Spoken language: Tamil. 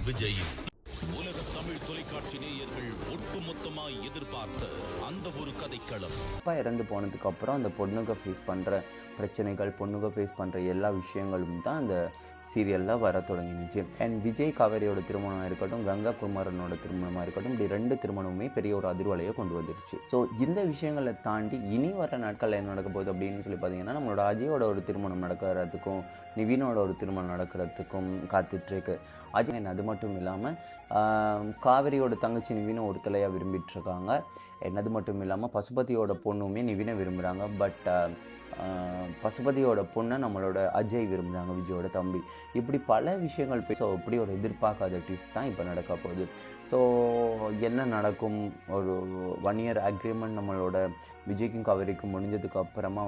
விஜயும் உலக தமிழ் ஒட்டுமொத்தமாய் எதிர்பார்த்த அந்த ஒரு கதைக்களம். அப்பா இறந்து போனதுக்கு அப்புறம் அந்த பொண்ணுங்க ஃபேஸ் பண்ணுற பிரச்சனைகள் பொண்ணுங்க ஃபேஸ் பண்ணுற எல்லா விஷயங்களும் தான் அந்த சீரியலில் வர தொடங்கினுச்சு. அண்ட் விஜய் காவேரியோட திருமணமாக இருக்கட்டும் கங்கா குமாரனோட திருமணமாக இருக்கட்டும் இப்படி ரெண்டு திருமணமுமே பெரிய ஒரு அதிர்வலையை கொண்டு வந்துடுச்சு ஸோ இந்த விஷயங்களை தாண்டி இனி வர நாட்களில் என்ன நடக்க போகுது அப்படின்னு சொல்லி பார்த்தீங்கன்னா நம்மளோட அஜயோட ஒரு திருமணம் நடக்கிறதுக்கும் நிவினோட ஒரு திருமணம் நடக்கிறதுக்கும் காத்துட்ருக்கு அஜய் அது மட்டும் இல்லாமல் காவேரியோட தங்கச்சி நிவினை ஒரு தலையாக விரும்பிட்டு இருக்காங்க மட்டும் இல்லாமல் பசுபதியோட பொண்ணுமே நிவினை விரும்புகிறாங்க பட் பசுபதியோட பொண்ணை நம்மளோட அஜய் விரும்புகிறாங்க விஜயோட தம்பி. இப்படி பல விஷயங்கள் பேச இப்படி ஒரு எதிர்பார்க்காத டிப்ஸ் தான் இப்போ நடக்க போகுது. ஸோ என்ன நடக்கும்? ஒரு ஒன் இயர் அக்ரிமெண்ட் நம்மளோட விஜய்க்கும் கவரிக்கும் முடிஞ்சதுக்கு அப்புறமா